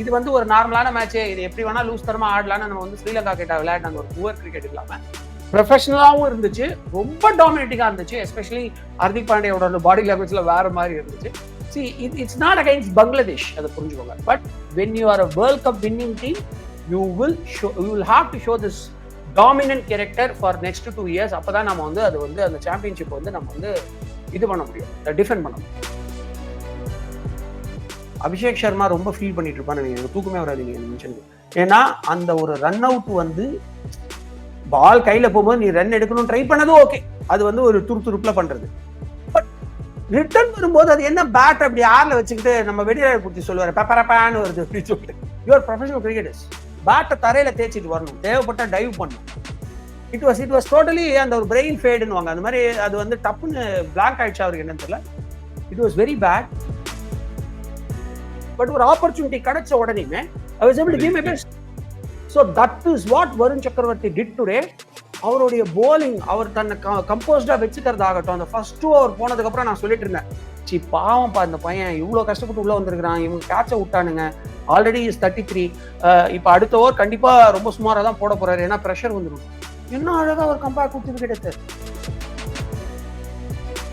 இது வந்து ஒரு நார்மலான மேட்ச் இது எப்படி வேணா லூஸ் தரமா ஆடலாம்னு நம்ம வந்து ஸ்ரீலங்கா கிட்ட விளையாடின அந்த ஒரு புவர் கிரிக்கெட் இல்லாம. ப்ரொஃபஷனலாகவும் இருந்துச்சு. ரொம்ப டாமினேட்டிங்காக இருந்துச்சு. எஸ்பெஷலி ஹர்திக் பாண்டியோட பாடி லாங்குவேஜ்ல வேற மாதிரி இருந்துச்சு. See it it's not against Bangladesh அதை புரிஞ்சுக்கோங்க. But when you are a world cup winning team you will show you will have to show this dominant character for next two years அப்போ தான் நம்ம வந்து அது வந்து அந்த சாம்பியன்ஷிப் வந்து நம்ம வந்து இது பண்ண முடியும். டிஃபெண்ட் பண்ண முடியும். அபிஷேக் சர்மா ரொம்ப ஃபீல் பண்ணிட்டு இருப்பான்னு எனக்கு தூக்கமே வராது நீங்க மென்ஷன் ஏன்னா அந்த ஒரு ரன் அவுட் வந்து பால் கையில போகும்போது நீ ரன் எடுக்கணும் ட்ரை பண்ணதும் ஓகே அது வந்து ஒரு துருதுருப்புல பண்றது. பட் ரிட்டர்ன் வரும்போது அது என்ன பேட் அப்படி ஆர்ல வச்சுக்கிட்டு நம்ம வெடியாளர் பிடிச்சி சொல்லுவாரு பெப்பரப்பான்னு வருது அப்படின்னு சொல்லிட்டு. யுவர் ப்ரொஃபஷனல் கிரிக்கெட்டர்ஸ் பேட்டை தரையில தேய்ச்சிட்டு வரணும். தேவைப்பட்ட டைவ் பண்ணணும். It was it was totally அந்த ஒரு பிரெயின் ஃபேடுன்னு வாங்க அந்த மாதிரி அது வந்து டப்புன்னு பிளாங்க் ஆயிடுச்சு அவருக்கு என்னன்னு தெரியல. It was very bad but ஒரு ஆப்பர்ச்சுனிட்டி கிடைச்ச உடனேமே I was able to give my best so that is what Varun Chakravarthy did today அவருடைய போலிங் அவர் தன்னை கம்போஸ்டா வச்சுக்கிறதாகட்டும் அந்த ஃபர்ஸ்ட் ஓவர் போனதுக்கு அப்புறம் நான் சொல்லிட்டு இருந்தேன். சி பாவம்ப்பா இந்த பையன் இவ்வளோ கஷ்டப்பட்டு உள்ள வந்திருக்கிறான் இவங்க கேட்சை விட்டானுங்க. ஆல்ரெடி இஸ் தேர்ட்டி த்ரீ இப்போ அடுத்த ஓவர் கண்டிப்பா ரொம்ப சுமாராக தான் போட போறாரு. ஏன்னா ப்ரெஷர் வந்துடும் இன்னும் அழகா அவர் கம்பேக் கொடுத்து விக்கெட்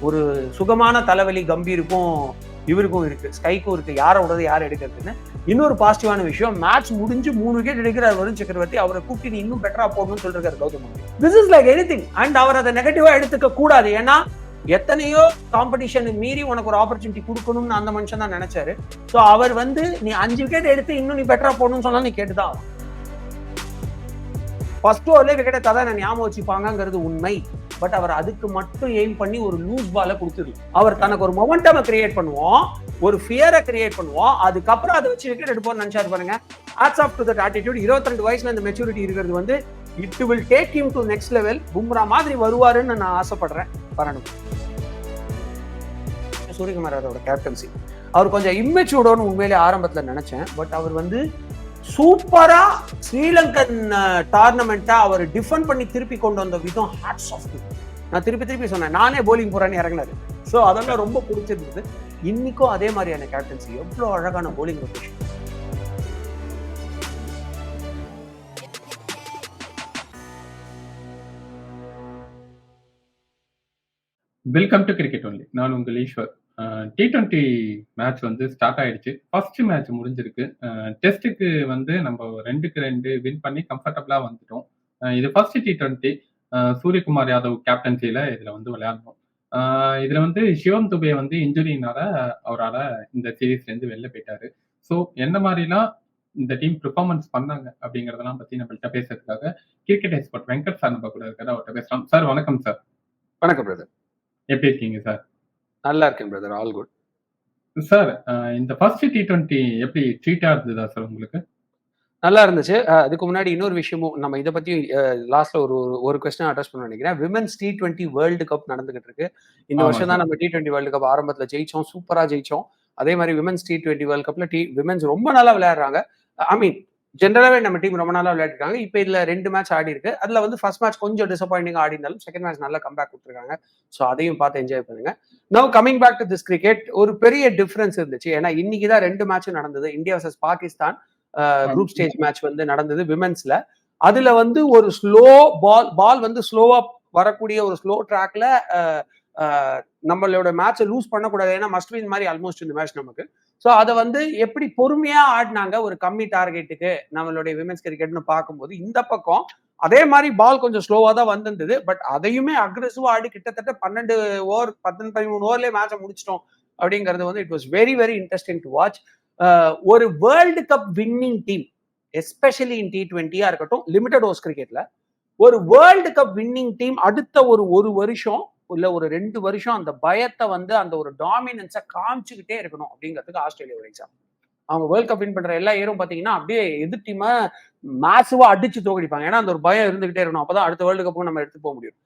ஒரு சுகமான தலைவலி கம்பீருக்கும் இவருக்கும் இருக்கு ஸ்கைக்கும் இருக்கு யாரை விடுறது யாரை எடுக்கிறதுன்னு. இன்னொரு பாசிட்டிவான விஷயம் மேட்ச் முடிஞ்சு மூணு விக்கெட் எடுக்கிறார் வருண் சக்கரவர்த்தி அவரை கூப்பிட்டு நீ இன்னும் பெட்டரா போடணும்னு சொல்லிருக்காரு Gautam this is like anything and அவர் அதை நெகட்டிவா எடுத்துக்க கூடாது. ஏன்னா எத்தனையோ காம்படிஷன் மீறி உனக்கு ஒரு ஆப்பர்ச்சுனிட்டி கொடுக்கணும்னு அந்த மனுஷன் தான் நினைச்சாரு. ஸோ அவர் வந்து நீ அஞ்சு விக்கெட் எடுத்து இன்னும் நீ பெட்டரா போடணும்னு சொன்னா நீ கேட்டுதான் ஃபர்ஸ்ட் ஓவர்லேயே விக்கெட்டை தான் ஞாபகம் வச்சுப்பாங்கிறது உண்மை. பட் அவர் அதுக்கு மட்டும் எய்ம் பண்ணி ஒரு லூஸ் பால கொடுத்துரு அவர் தனக்கு ஒரு மொமெண்டம் கிரியேட் பண்ணுவோம் ஒரு ஃபியரை கிரியேட் பண்ணுவோம் அதுக்கப்புறம் அதை வச்சு விக்கெட் எடுப்போம்னு நினைச்சாரு பாருங்க. Hats off to that attitude இருபத்தி ரெண்டு வயசுல இந்த மெச்சூரிட்டி இருக்கிறது வந்து it will take him to next level Bumrah மாதிரி வருவாருன்னு நான் ஆசைப்படுறேன். வரணும் சூரியகுமார் அதோட கேப்டன்சி அவர் கொஞ்சம் இம்மெச்சூர்டோன்னு உண்மையிலே ஆரம்பத்தில் நினைச்சேன். பட் அவர் வந்து சூப்பரா ஸ்ரீலங்கன் டார்னமெண்ட்டை அவர் டிஃபெண்ட் பண்ணி திருப்பி கொண்டு வந்த விதம் ஹேட்ஸ் ஆஃப் நான் திருப்பி திருப்பி சொன்னேன். நானே போலிங் போறேன்னு இறங்கினாரு ஸோ அதெல்லாம் ரொம்ப பிடிச்சிருந்தது. இன்னைக்கும் அதே மாதிரியான கேப்டன்சி எவ்வளோ அழகான bowling rotation welcome to cricket only நான் உங்கள் ஈஸ்வர். டி டுவெண்ட்டி மேட்ச் வந்து ஸ்டார்ட் ஆயிடுச்சு. ஃபர்ஸ்ட் மேட்ச் முடிஞ்சிருக்கு. டெஸ்ட்டுக்கு வந்து நம்ம ரெண்டுக்கு ரெண்டு வின் பண்ணி கம்ஃபர்டபுளா வந்துட்டோம். இது first T twenty Suryakumar Yadav கேப்டன்சியில இதுல வந்து விளையாடணும். இதுல வந்து சிவம் துபே வந்து இன்ஜுரினால அவரால் இந்த சீரீஸ்ல இருந்து வெளில போயிட்டாரு. ஸோ என்ன மாதிரிலாம் இந்த டீம் பெர்ஃபார்மன்ஸ் பண்ணாங்க அப்படிங்கறதெல்லாம் பத்தி நம்மள்ட்ட பேசுறதுக்காக கிரிக்கெட் எக்ஸ்பர்ட் வெங்கட் சார் நம்ம கூட இருக்கிறத அவர்கிட்ட பேசலாம். சார் வணக்கம் சார் வணக்கம் பிரதர் எப்படி இருக்கீங்க சார் நல்லா இருக்கேன் பிரதர் ஆல் குட் சார் இந்த ஃபர்ஸ்ட் டி டுவெண்ட்டி எப்படி ட்ரீட்டா இருந்ததா சார் உங்களுக்கு? நல்லா இருந்துச்சு. அதுக்கு முன்னாடி இன்னொரு விஷயமும் நம்ம இதை பத்தி லாஸ்ட்ல ஒரு ஒரு- கொஸ்டின் அட்ரஸ் பண்ண நினைக்கிறேன். Women's T twenty world cup நடந்துகிட்டு இருக்கு. இந்த வருஷம் தான். நம்ம டி டுவெண்ட்டி வேர்ல்டு கப் ஆரம்பத்துல ஜெயிச்சோம் சூப்பரா ஜெயிச்சோம். அதே மாதிரி விமன்ஸ் டி டுவெண்ட்டி வேர்ல்டு கப்ல டி விமன்ஸ் ரொம்ப நல்லா விளையாடுறாங்க. ஐ மீன் ஜென்ரலாகவே நம்ம டீம் ரொம்ப நாளாக விளையாடிருக்காங்க. இப்போ இதில் ரெண்டு மேட்ச் ஆடி இருக்கு அதுல வந்து ஃபர்ஸ்ட் மேட்ச் கொஞ்சம் டிசப்பாயிண்டிங் ஆடி இருந்தாலும் செகண்ட் மேட்ச் நல்லா கம்பேக் கொடுத்துருக்காங்க. ஸோ அதையும் பார்த்து என்ஜாய் பண்ணுங்க. No coming back to this cricket ஒரு பெரிய டிஃப்ரென்ஸ் இருந்துச்சு. ஏன்னா இன்னைக்கு தான் ரெண்டு மேட்சும் நடந்தது. India versus Pakistan group stage match வந்து நடந்தது விமென்ஸ்ல அதுல வந்து ஒரு ஸ்லோ பால் பால் வந்து ஸ்லோவா வரக்கூடிய ஒரு ஸ்லோ ட்ராக்ல நம்மளோட மேட்சை லூஸ் பண்ணக்கூடாது. ஏன்னா மஸ்ட் வின் மாதிரி ஆல்மோஸ்ட் இந்த மேட்ச் நமக்கு. ஸோ அதை வந்து எப்படி பொறுமையா ஆடினாங்க ஒரு கம்மி டார்கெட்டுக்கு நம்மளுடைய விமென்ஸ் கிரிக்கெட்னு பார்க்கும்போது இந்த பக்கம் அதே மாதிரி பால் கொஞ்சம் ஸ்லோவாக தான் வந்திருந்தது. பட் அதையுமே அக்ரெசிவா ஆடி கிட்டத்தட்ட பன்னெண்டு ஓவர் பத்தொன்பது பதிமூணு ஓவர்லேயே மேட்சை முடிச்சிட்டோம் அப்படிங்கிறது வந்து it was very very interesting to watch ஒரு world cup winning team especially in T டுவெண்ட்டியாக இருக்கட்டும் லிமிடெட் ஓவர்ஸ் கிரிக்கெட்ல ஒரு வேர்ல்டு கப் வின்னிங் டீம் அடுத்த ஒரு ஒரு வருஷம் இல்லை ஒரு ரெண்டு வருஷம் அந்த பயத்தை வந்து அந்த ஒரு டாமினன்ஸை காமிச்சுக்கிட்டே இருக்கணும் அப்படிங்கிறதுக்கு ஆஸ்திரேலியா ஒரு எக்ஸாம்பிள் அவங்க வேர்ல்ட் கப் வின் பண்ற எல்லா இயரும் பாத்தீங்கன்னா அப்படியே எதிர் டீமை மேசிவா அடிச்சு தோக்கடிப்பாங்க. ஏன்னா அந்த ஒரு பயம் இருந்துகிட்டே இருக்கணும். அப்பதான் அடுத்த வேர்ல்டு கப்பும் நம்ம எடுத்து போக முடியும்.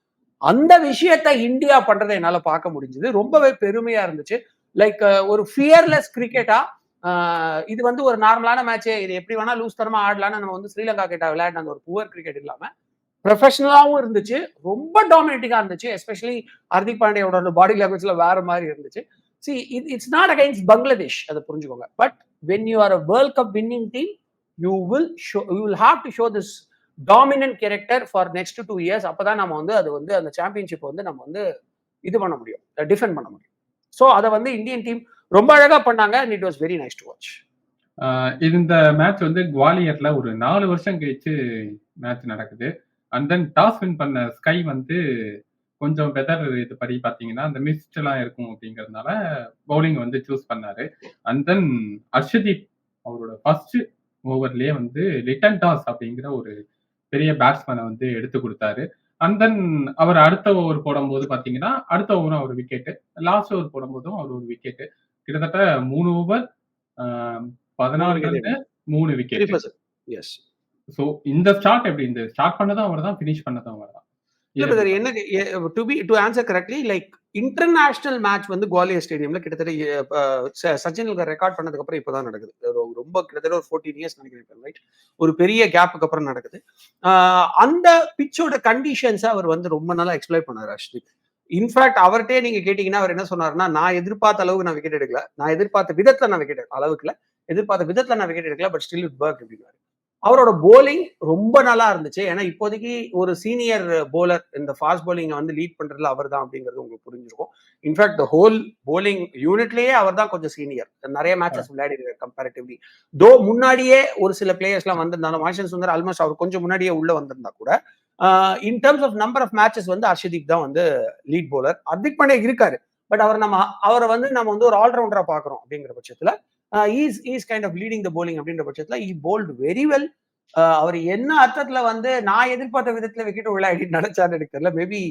அந்த விஷயத்த இந்தியா பண்றதை என்னால பார்க்க முடிஞ்சது. ரொம்பவே பெருமையா இருந்துச்சு. லைக் ஒரு ஃபியர்லெஸ் கிரிக்கெட்டா இது வந்து ஒரு நார்மலான மேட்ச் இது எப்படி வேணா லூஸ் தரமா ஆடலாம்னு நம்ம வந்து ஸ்ரீலங்கா கிட்ட விளையாடின அந்த ஒரு புவர் கிரிக்கெட் இல்லாம ப்ரொஃபஷனலாகவும் இருந்துச்சு. ரொம்ப டாமினேட்டிங்காக இருந்துச்சு. எஸ்பெஷலி ஹர்திக் பாண்டியோட பாடி லாங்குவேஜில் வேற மாதிரி இருந்துச்சு. See it it's not against Bangladesh அதை புரிஞ்சுக்கோங்க. But when you are a world cup winning team you will show you will have to show this dominant character for next two years அப்பதான் நம்ம வந்து அது வந்து அந்த சாம்பியன்ஷிப் வந்து நம்ம வந்து இது பண்ண முடியும். டிஃபெண்ட் பண்ண முடியும். ஸோ அதை வந்து இந்தியன் டீம் ரொம்ப அழகாக பண்ணாங்க and it was very nice to watch இந்த மேட்ச் வந்து குவாலியர்ல ஒரு நாலு வருஷம் கழிச்சு மேட்ச் நடக்குது. அண்ட் தென் டாஸ் வின் பண்ண ஸ்கை வந்து கொஞ்சம் வெதர் இது படி பாத்தீங்கன்னா அந்த மிஸ்ட் எல்லாம் இருக்கும் அப்படிங்கறதுனால பவுலிங் வந்து சூஸ் பண்ணாரு. அண்ட் தென் அர்ஷதீப் அவரோட ஃபர்ஸ்ட் ஓவர்லயே வந்து ரிட்டன் டாஸ் அப்படிங்கிற ஒரு பெரிய பேட்ஸ்மேனை வந்து எடுத்து கொடுத்தாரு. அண்ட் தென் அவர் அடுத்த ஓவர் போடும்போது பாத்தீங்கன்னா அடுத்த ஓவரும் அவர் விக்கெட்டு லாஸ்ட் ஓவர் போடும்போதும் அவர் ஒரு விக்கெட்டு கிட்டத்தட்ட மூணு ஓவர் பதினாறு மூணு விக்கெட் சோ இந்த ஸ்டார்ட் எப்படி? இந்த ஸ்டார்ட் பண்ணதும் அவர் தான் பினிஷ் பண்ணதும் அவர் தான் என்ன to be to answer correctly like international match வந்து குவாலியர் ஸ்டேடியம்ல கிட்டத்தட்ட சச்சின் ரெக்கார்ட் பண்ணதுக்கு அப்புறம் இப்பதான் நடக்குது. ரொம்ப கிட்டத்தட்ட ஒரு ஃபோர்டீன் இயர்ஸ் நினைக்கிறேன் ரைட் ஒரு பெரிய கேப்புக்கு அப்புறம் நடக்குது. அந்த பிச்சோட கண்டிஷன்ஸை அவர் வந்து ரொம்ப நாளா எக்ஸ்பிளைன் பண்ணார் அஷ்தீப் இன்ஃபேக்ட் அவர்கிட்டே நீங்க கேட்டீங்கன்னா அவர் என்ன சொன்னாருன்னா நான் எதிர்பார்த்த அளவுக்கு நான் விக்கெட் எடுக்கல. நான் எதிர்பார்த்த விதத்துல நான் விக்கெட் அளவுக்குல எதிர்பார்த்த விதத்துல நான் விக்கெட் எடுக்கல பட் ஸ்டில் இட் பர்க் அப்படின்னு அவரோட போலிங் ரொம்ப நல்லா இருந்துச்சு. ஏன்னா இப்போதைக்கு ஒரு சீனியர் போலர் இந்த ஃபாஸ்ட் போலிங் வந்து லீட் பண்றதுல அவர் தான் அப்படிங்கிறது உங்களுக்கு புரிஞ்சிருக்கும். இன்ஃபேக்ட் ஹோல் போலிங் யூனிட்லயே அவர் தான் கொஞ்சம் சீனியர் நிறைய மேட்சஸ் விளையாடி இருக்காரு கம்பேரிட்டிவ்லி தோ முன்னாடியே ஒரு சில பிளேயர்ஸ் எல்லாம் வந்திருந்தாலும் வாஷன் சுந்தர் ஆல்மோஸ்ட் அவர் கொஞ்சம் முன்னாடியே உள்ள வந்திருந்தா கூட in terms of number of matches வந்து ஹர்ஷதீப் தான் வந்து லீட் போலர் ஹர்திக் பாண்டே இருக்காரு. பட் அவர் நம்ம அவரை வந்து நம்ம வந்து ஒரு ஆல்ரவுண்டரா பாக்குறோம் அப்படிங்கிற பட்சத்துல he's he's kind of leading the bowling அப்படின்ற பட்சத்துல ஈ போல்டு வெரி வெல் அவர் என்ன அர்த்தத்துல வந்து நான் எதிர்பார்த்த விதத்துல விக்கெட் விளையாடி நினைச்சாரு எனக்கு தெரியல. மேபி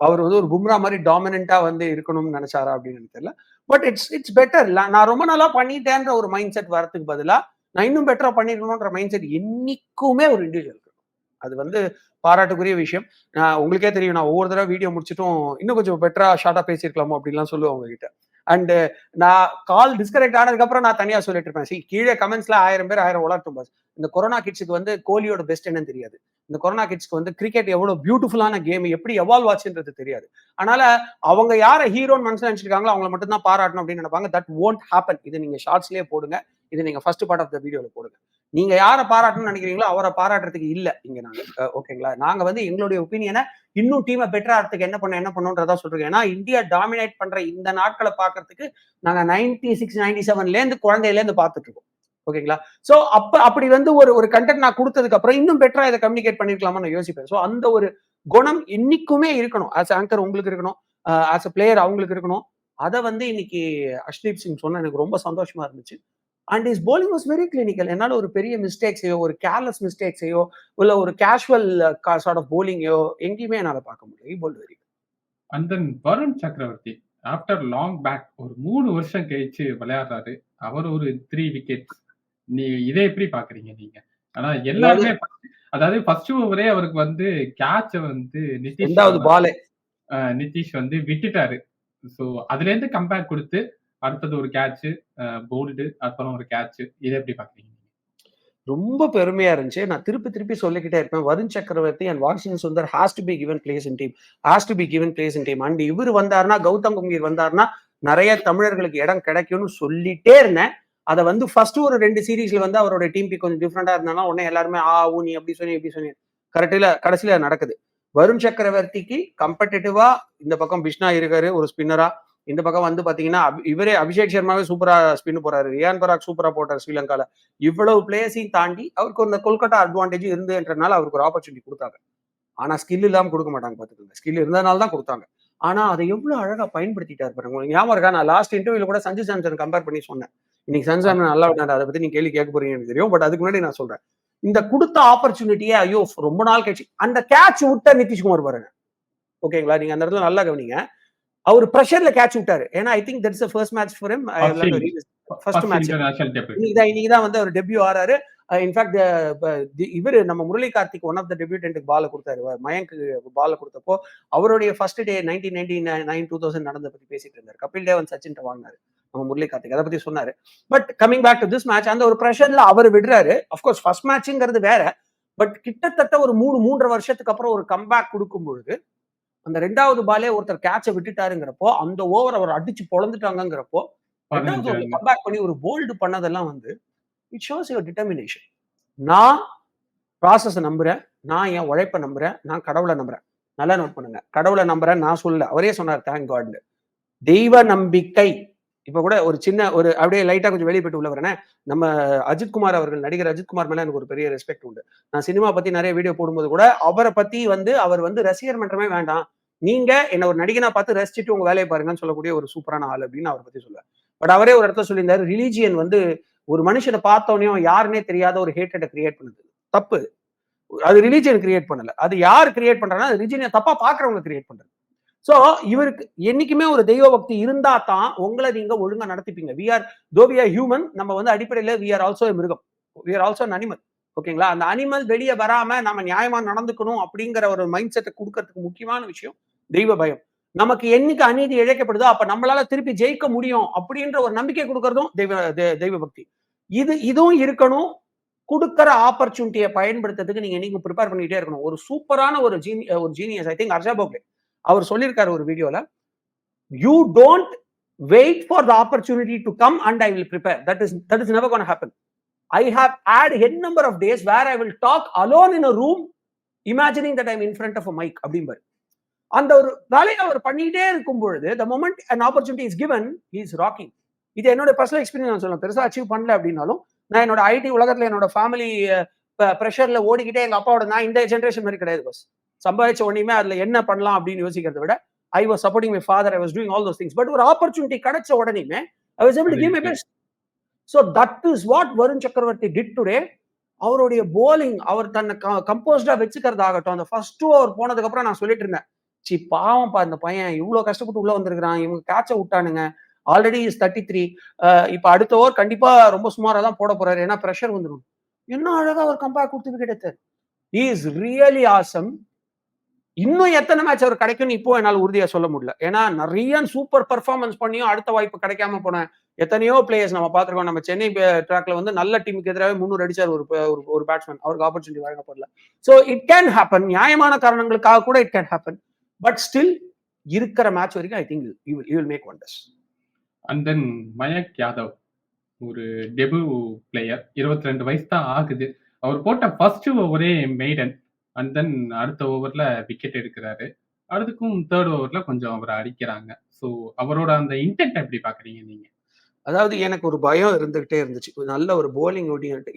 அவர் வந்து ஒரு பும்ரா மாதிரி டாமினா வந்து இருக்கணும்னு நினைச்சாரா அப்படின்னு எனக்கு தெரியல. பட் இட்ஸ் இட்ஸ் பெட்டர் நான் ரொம்ப நாளா பண்ணிட்டேன்ற ஒரு மைண்ட் செட் வரதுக்கு பதிலா நான் இன்னும் பெட்டரா பண்ணிருக்கணும்ன்ற மைண்ட் செட் என்னைக்குமே ஒரு இண்டிவிஜுவல் இருக்கும் அது வந்து பாராட்டுக்குரிய விஷயம். நான் உங்களுக்கே தெரியும் நான் ஒவ்வொரு தடவை வீடியோ முடிச்சிட்டும் இன்னும் கொஞ்சம் பெட்டரா ஷார்ட்டா பேசியிருக்கலாமோ அப்படின்லாம் சொல்லுவேன் உங்ககிட்ட. அண்ட் நான் கால் டிஸ்கனெக்ட் ஆனதுக்கப்புறம் நான் தனியா சொல்லிட்டு இருப்பேன். சரி கீழே கமெண்ட்ஸ்ல ஆயிரம் பேர் ஆயிரம் உலர்த்தும் பாஸ் இந்த கொரோனா கிட்ஸுக்கு வந்து கோலியோட பெஸ்ட் என்னன்னு தெரியாது. இந்த கொரோனா கிட்ஸ்க்கு வந்து கிரிக்கெட் எவ்வளவு பியூட்டிஃபுல்லான கேம் எப்படி எவால்வ் ஆச்சுன்றது தெரியாது. அதனால அவங்க யாரை ஹீரோன்னு மனசுல நினைச்சிருக்காங்களோ அவங்கள மட்டும் தான் பாராட்டணும் அப்படின்னு நினைப்பாங்க. தட் ஓன்ட் ஹேப்பன் இது நீங்க ஷார்ட்ஸ்லயே போடுங்க. இது நீங்க ஃபர்ஸ்ட் பார்ட் ஆஃப் த வீடியோல போடுங்க. நீங்க யாரை பாராட்டணும்னு நினைக்கிறீங்களோ அவரை பாராட்டுறதுக்கு இல்ல. இங்க நாங்க ஓகேங்களா நாங்க வந்து எங்களுடைய ஒப்பீனியனை இன்னும் டீமை பெட்டர் ஆகிறதுக்கு என்ன பண்ண என்ன பண்ணுன்றதா சொல்றோம் ஏன்னா இந்தியா டாமினேட் பண்ற இந்த நாட்களை பாக்குறதுக்கு நாங்க நைன்டி சிக்ஸ் நைன்டி செவன்ல இருந்து குழந்தையில இருந்து பார்த்துட்டு இருக்கோம் ஓகேங்களா சோ அப்ப அப்படி வந்து ஒரு ஒரு கண்டென்ட் நான் கொடுத்ததுக்கு அப்புறம் இன்னும் பெட்டரா இதை கம்யூனிகேட் பண்ணிருக்கலாமா நான் யோசிப்பேன். சோ அந்த ஒரு குணம் இன்னைக்குமே இருக்கணும். ஆஸ் ஆங்கர் உங்களுக்கு இருக்கணும். ஆஸ் அ பிளேயர் அவங்களுக்கு இருக்கணும். அதை வந்து இன்னைக்கு அஷ்தீப் சிங் சொன்ன எனக்கு ரொம்ப சந்தோஷமா இருந்துச்சு. And his bowling was very clinical என்னால் ஒரு பெரிய மிஸ்டேக்ஸையோ ஒரு கேர்லெஸ் மிஸ்டேக்ஸையோ இல்லை ஒரு கேஷுவல் சார்ட் ஆஃப் போலிங்கையோ எங்கேயுமே என்னால் பார்க்க முடியல. Bowl very and then Varun Chakravarthy after long back ஒரு மூணு வருஷம் கழிச்சு விளையாடுறாரு. அவர் ஒரு த்ரீ விக்கெட் நீ இதை எப்படி பாக்குறீங்க நீங்க? ஆனா எல்லாருமே அதாவது ஃபர்ஸ்ட் ஓவரே அவருக்கு வந்து கேட்ச வந்து நிதிஷ் நிதிஷ் வந்து விட்டுட்டாரு. ஸோ அதுல இருந்து கம்பேக் கொடுத்து அடுத்தது ஒரு கேட்ச் போல்டு அப்புறம் ஒரு கேட்ச் இதை எப்படி பாக்குறீங்க ரொம்ப பெருமையா இருந்துச்சு. நான் திருப்பி திருப்பி சொல்லிக்கிட்டே இருப்பேன். Varun Chakravarthy and washing Sundar has to be given place in team has to be given place in team and இவர் வந்தாருன்னா கௌதம் கம்பீர் வந்தாருன்னா நிறைய தமிழர்களுக்கு இடம் கிடைக்கும்னு சொல்லிட்டே இருந்தேன். அதை வந்து ஃபர்ஸ்ட் ஒரு ரெண்டு சீரீஸ்ல வந்து அவரோட டீம் கொஞ்சம் டிஃப்ரெண்டா இருந்தாலும் உடனே எல்லாருமே ஆ ஊ நீ அப்படி சொல்லி எப்படி சொன்னி. கரெக்டில் கடைசியில நடக்குது. வருண் சக்கரவர்த்திக்கு கம்படிட்டிவா இந்த பக்கம் பிஷ்ணா இருக்காரு ஒரு ஸ்பின்னரா இந்த பக்கம் வந்து பாத்தீங்கன்னா இவரே அபிஷேக் சர்மாவே சூப்பரா ஸ்பின் போறாரு. ரியான் பராக் சூப்பரா போட்டார் ஸ்ரீலங்கால. இவ்வளவு பிளேயர்ஸையும் தாண்டி அவருக்கு அந்த கொல்கட்டா அட்வான்டேஜ் இருந்துன்றனால அவருக்கு ஒரு ஆப்பர்ச்சுனிட்டி கொடுத்தாங்க. ஆனா ஸ்கில் இல்லாம கொடுக்க மாட்டாங்க பாத்துக்கோங்க. ஸ்கில் இருந்ததுனால தான் கொடுத்தாங்க. ஆனா அதை எவ்வளவு அழகா பயன்படுத்திட்டாரு பாருங்க. உங்களுக்கு ஞாபகம் இருக்கா? நான் லாஸ்ட் இன்டர்வியூல கூட சஞ்சு சாம்சன் கம்பேர் பண்ணி சொன்னேன். இன்னைக்கு சஞ்சு சாம்சன் நல்லா விட்டாரு அதை பத்தி நீங்க கேள்வி கேட்க போறீங்கன்னு தெரியும். பட் அதுக்கு முன்னாடி நான் சொல்றேன். இந்த கொடுத்த ஆப்பர்ச்சுனிட்டியே ஐயோ ரொம்ப நாள் கழிச்சு அந்த கேட்ச் விட்ட நிதிஷ்குமார் பாருங்க. ஓகேங்களா? நீங்க அந்த இடத்துல நல்லா கவனிங்க. அவர் பிரஷர்ல கேட்ச் விட்டாரு. ஏன்னா I think that's first match for him first match இன்னைக்கு தான் வந்து அவர் டெபியூ ஆறாரு. இன்ஃபேக்ட் இவர் நம்ம Murali Karthik one of the டெபியூட்டன்ட்டுக்கு பால கொடுத்தாரு. மயங்க் பால கொடுத்தப்போ அவருடைய first day nineteen ninety nine two thousand நடந்த பத்தி பேசிட்டு இருந்தாரு. கபில் தேவன் சச்சின் வாங்கினாரு. நம்ம முரளி கார்த்திக். அதை பத்தி சொன்னாரு. But coming back to this match அந்த ஒரு ப்ரெஷர்ல அவர் விடுறாரு. அப்கோர்ஸ் ஃபர்ஸ்ட் மேட்ச்ங்கிறது வேற. பட் கிட்டத்தட்ட ஒரு மூணு மூன்றரை வருஷத்துக்கு அப்புறம் ஒரு கம்பேக் கொடுக்கும் பொழுது அந்த ரெண்டாவது பாலே ஒருத்தர் கேட்சை விட்டுட்டாருங்கிறப்போ அந்த ஓவர் அவர் அடிச்சு பொழந்துட்டாங்கிறப்போ ரெண்டாவது கம்பேக் பண்ணி ஒரு போல்டு பண்ணதெல்லாம் வந்து இட் ஷோஸ் யுவர் டிட்டர்மினேஷன் நான் ப்ராசஸை நம்புறேன் நான் என் உழைப்பை நம்புறேன் நான் கடவுளை நம்புறேன். நல்லா நோட் பண்ணுங்க. கடவுளை நம்புறேன் நான் சொல்லல. அவரே சொன்னார் தேங்க் காட்னு தெய்வ நம்பிக்கை. இப்ப கூட ஒரு சின்ன ஒரு அப்படியே லைட்டா கொஞ்சம் வெளியே போயிட்டு உள்ள வரேனே நம்ம அஜித்குமார் அவர்கள் நடிகர் அஜித்குமார் மேல எனக்கு ஒரு பெரிய ரெஸ்பெக்ட் உண்டு. நான் சினிமா பத்தி நிறைய வீடியோ போடும்போது கூட அவரை பத்தி வந்து அவர் வந்து ரசிகர் மன்றமே வேண்டாம். நீங்க என்ன ஒரு நடிகனா பார்த்து ரசிச்சுட்டு உங்க வேலையை பாருங்கன்னு சொல்லக்கூடிய ஒரு சூப்பரான ஆள் அப்படின்னு அவரை பத்தி சொல்லுவேன். பட் அவரே ஒரு இடத்துல சொல்லியிருந்தாரு ரிலீஜியன் வந்து ஒரு மனுஷனை பார்த்தோன்னே யாருன்னே தெரியாத ஒரு ஹேட்டடை கிரியேட் பண்ணுது. தப்பு. அது ரிலீஜியன் கிரியேட் பண்ணல. அது யார் கிரியேட் பண்றாங்கன்னா அது ரிலீஜியனை தப்பா பாக்குறவங்க கிரியேட் பண்றது. ஸோ இவருக்கு என்னைக்குமே ஒரு தெய்வ பக்தி இருந்தா தான் உங்களை நீங்க ஒழுங்கா நடத்திப்பீங்க. We are though we are human நம்ம வந்து அடிப்படையில வி ஆர் ஆல்சோ மிருகம். வி ஆர் ஆல்சோ அனிமல் ஓகேங்களா அந்த அனிமல் வெளியே வராம நம்ம நியாயமா நடந்துக்கணும் அப்படிங்கிற ஒரு மைண்ட் செட்டை கொடுக்கறதுக்கு முக்கியமான விஷயம் தெய்வ பயம். நமக்கு என்னைக்கு அநீதி இழைக்கப்படுதோ அப்ப நம்மளால திருப்பி ஜெயிக்க முடியும் அப்படின்ற ஒரு நம்பிக்கை கொடுக்கறதும் தெய்வ தெய்வ பக்தி. இது இதுவும் இருக்கணும். கொடுக்கற ஆப்பர்ச்சுனிட்டியை பயன்படுத்துறதுக்கு நீங்க என்னைக்கு ப்ரிப்பேர் பண்ணிட்டே இருக்கணும். ஒரு சூப்பரான ஒரு ஜீனி ஒரு genius I think Harsha Bhogle அவர் சொல்லியிருக்காரு ஒரு வீடியோல you don't wait for the opportunity to come and I will prepare that is that is never gonna happen I have had head number of days where I will talk alone in a room imagining that I'm in front of a mic அப்படிம்பாரு. அந்த ஒரு வேலையை அவர் பண்ணிட்டே இருக்கும் பொழுது the moment and opportunity is given is rocking இது என்னோட பர்சனல் எக்ஸ்பீரியன்ஸ் நான் சொல்லலாம் பெருசாக அச்சீவ் பண்ணல அப்படின்னாலும் நான் என்னோட ஐடி உலகத்துல என்னோட ஃபேமிலி ப்ரெஷரில் ஓடிக்கிட்டே எங்க அப்பாவோட நான் இந்த ஜென்ரேஷன் மாதிரி கிடையாது பஸ் சம்பாதிச்ச உடனே அதுல என்ன பண்ணலாம் அப்படின்னு யோசிக்கிறத விட I was supporting my father I was doing all those things but ஒரு ஆப்பர்ச்சுனிட்டி கிடைச்ச உடனேயுமே I was able give my best so that is what Varun Chakravarthy did today அவருடைய போலிங் அவர் தன்னை கம்போஸ்டா வச்சுக்கிறதாகட்டும் அந்த ஃபர்ஸ்ட் ஓவர் போனதுக்கு அப்புறம் நான் சொல்லிட்டு இருந்தேன். சி பாவம்ப்பா இந்த பையன் இவ்வளோ கஷ்டப்பட்டு உள்ள வந்திருக்கிறான் இவங்க கேட்ச விட்டானுங்க. ஆல்ரெடி இஸ் தேர்ட்டி த்ரீ இப்ப அடுத்த ஓவர் கண்டிப்பா ரொம்ப சுமாரா தான் போட போறாரு. ஏன்னா ப்ரெஷர் வந்துடும் என்ன அழகா அவர் கம்பேக் கொடுத்து கிடைத்தார் இஸ் ரியலி ஆசம் இன்னும் எத்தனை மேட்ச் அவர் கிடைக்கும்னு இப்போ என்னால் உறுதியா சொல்ல முடியல. ஏன்னா நிறைய சூப்பர் பர்ஃபார்மன்ஸ் பண்ணியும் அடுத்த வாய்ப்பு கிடைக்காம போன எத்தனையோ பிளேயர்ஸ் நம்ம பார்த்துருக்கோம். நம்ம சென்னை ட்ராக்ல வந்து நல்ல டீமுக்கு எதிராக முன்னூறு அடிச்சார் ஒரு ஒரு- ஒரு பேட்ஸ்மேன் அவருக்கு ஆப்பர்ச்சுனிட்டி வழங்கப்படல. ஸோ இட் கேன் ஹேப்பன் நியாயமான காரணங்களுக்காக கூட it can happen but still இருக்கிற மேட்ச் வரைக்கும் I think you will make wonders and then Mayank Yadav ஒரு டெபு பிளேயர் இருபத்தி ரெண்டு வயசு தான் ஆகுது. அவர் போட்ட ஃபர்ஸ்ட் ஒரே மெய்டன் அண்ட் தென் அடுத்த ஓவர்ல விக்கெட் எடுக்கிறாரு. அடுத்துக்கும் தேர்ட் ஓவர்ல கொஞ்சம் அவரை அடிக்கிறாங்க. ஸோ அவரோட அந்த இன்டென்ட் எப்படி பாக்குறீங்க நீங்க? அதாவது எனக்கு ஒரு பயம் இருந்துகிட்டே இருந்துச்சு. நல்ல ஒரு போலிங்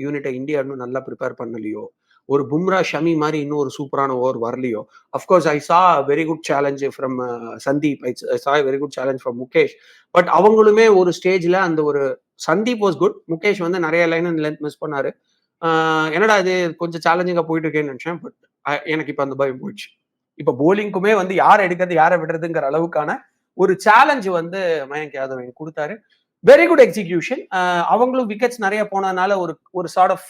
யூனிட்டை இந்தியா இன்னும் நல்லா ப்ரிப்பேர் பண்ணலையோ? ஒரு பும்ரா ஷமி மாதிரி இன்னும் ஒரு சூப்பரான ஓவர் வரலையோ? Of course I saw very good challenge from Sandeep I saw very good challenge from Mukesh but அவங்களுமே ஒரு ஸ்டேஜ்ல அந்த ஒரு சந்தீப் வாஸ் குட் முகேஷ் வந்து நிறைய லைன் அண்ட் லென்த் மிஸ் பண்ணாரு. என்னடா இது? கொஞ்சம் சேலஞ்சிங்காக போயிட்டு இருக்கேன்னு நினைச்சேன். பட் எனக்கு இப்போ அந்த பயம் போயிடுச்சு. இப்போ போலிங்குமே வந்து யாரை எடுக்கிறது யாரை விடுறதுங்கிற அளவுக்கான ஒரு சேலஞ்சு வந்து மயங்க் யாதவ் எனக்கு கொடுத்தாரு. வெரி குட் எக்ஸிகியூஷன் அவங்களும் விக்கெட்ஸ் நிறைய போனதுனால ஒரு ஒரு சார்ட் ஆஃப்